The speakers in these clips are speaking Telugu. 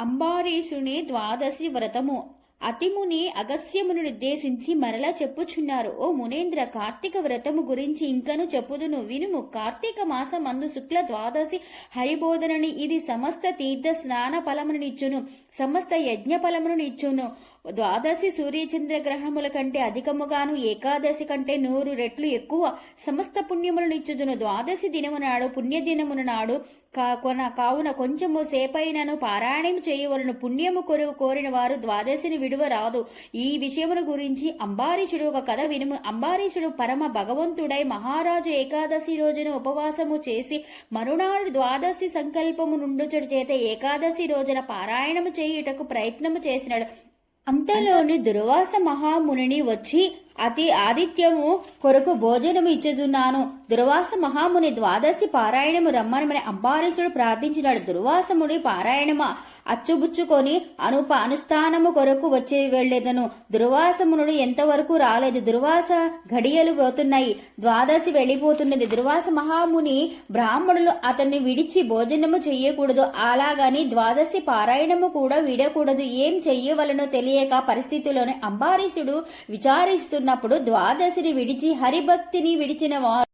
అంబారీషుని ద్వాదశి వ్రతము. అతిముని అగస్యమును నిర్దేశించి మరలా చెప్పుచున్నారు. ఓ మునేంద్ర కార్తీక వ్రతము గురించి ఇంకను చెప్పుదును. వినుము కార్తీక మాసం అందు శుక్ల ద్వాదశి హరిబోధనని ఇది సమస్త తీర్థ స్నాన ఫలమునిచ్చును సమస్త యజ్ఞ ఫలమునిచ్చును ద్వాదశి సూర్యచంద్ర గ్రహణముల కంటే అధికముగాను ఏకాదశి కంటే నూరు రెట్లు ఎక్కువ సమస్త పుణ్యములను ఇచ్చుదును. ద్వాదశి దినము నాడు పుణ్యదినమున నాడు కా కొన కావున కొంచెము సేపైనను పారాయణం చేయవలను. పుణ్యము కొరకు కోరిన వారు ద్వాదశిని విడువ రాదు ఈ విషయముల గురించి అంబారీషుడు ఒక కథ వినుము. అంబారీషుడు పరమ భగవంతుడై మహారాజు ఏకాదశి రోజున ఉపవాసము చేసి మరునాడు ద్వాదశి సంకల్పము నుండుచడు చేత ఏకాదశి రోజున పారాయణము చేయుటకు ప్రయత్నము చేసినాడు. అంతలోని దుర్వాస మహామునిని వచ్చి అతి ఆదిత్యము కొరకు భోజనము ఇచ్చుచున్నాను దుర్వాస మహాముని ద్వాదశి పారాయణము రమ్మనమని అంబారీషుడు ప్రార్థించినాడు. దుర్వాసముని పారాయణము? అచ్చుబుచ్చుకొని అనుప అనుష్ఠానము కొరకు వచ్చి వెళ్ళేదను దుర్వాసమునుడు ఎంతవరకు రాలేదు. దుర్వాస ఘడియలు పోతున్నాయి. ద్వాదశి వెళ్ళిపోతున్నది. దుర్వాస మహాముని బ్రాహ్మణులు అతన్ని విడిచి భోజనము చెయ్యకూడదు. అలాగని ద్వాదశి పారాయణము కూడా విడకూడదు. ఏం చెయ్యవలనో తెలియక పరిస్థితిలోనే అంబారీషుడు విచారిస్తున్నప్పుడు ద్వాదశిని విడిచి హరిభక్తిని విడిచిన వారు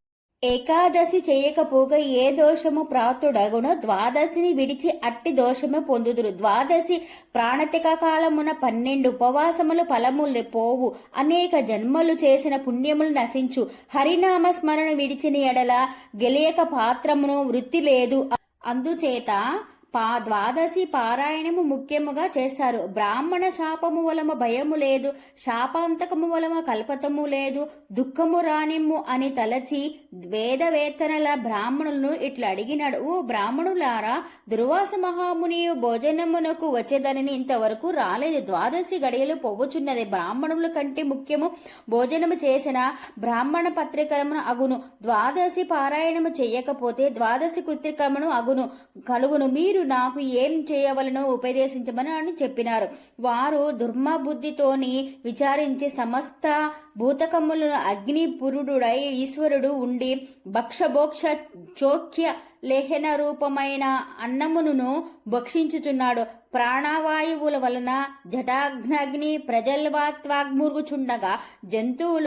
ఏకాదశి చేయకపోగా ఏ దోషము ప్రాతుడగునో ద్వాదశిని విడిచి అట్టి దోషము పొందుదురు. ద్వాదశి ప్రాణతిక కాలమున పన్నెండు ఉపవాసములు ఫలములు పోవు. అనేక జన్మలు చేసిన పుణ్యములు నశించు. హరినామ స్మరణ విడిచిన ఎడల గెలియక పాత్రమును వృత్తి లేదు. అందుచేత పా ద్వాదశి పారాయణము ముఖ్యముగా చేస్తారు. బ్రాహ్మణ శాపము వలమ భయము లేదు శాపాంతకము వలమ కల్పతము లేదు దుఃఖము రానిమ్ము అని తలచి వేదవేత్తనల బ్రాహ్మణులను ఇట్లా అడిగినాడు. ఓ బ్రాహ్మణులారా దుర్వాస మహాముని భోజనమునకు వచ్చేదనని ఇంతవరకు రాలేదు. ద్వాదశి గడియలు పోవుచున్నది. బ్రాహ్మణుల కంటే ముఖ్యము భోజనము చేసిన బ్రాహ్మణ పత్రికరమును అగును. ద్వాదశి పారాయణము చేయకపోతే ద్వాదశి కృత్రికమును అగును కలుగును. మీరు నాకు ఏం చేయవలనో ఉపదేశించమని అని చెప్పినారు. వారు దుర్మబుద్ధితోని విచారించి సమస్త భూతకములను అగ్ని పురుడుడై ఈశ్వరుడు ఉండి భక్షభోక్ష చోక్య లేహన రూపమైన అన్నమును భక్షించుచున్నాడు. ప్రాణవాయువుల వలన జటాగ్నగ్ని ప్రజల్వాత్వాగ్మురుగుచుండగా జంతువులు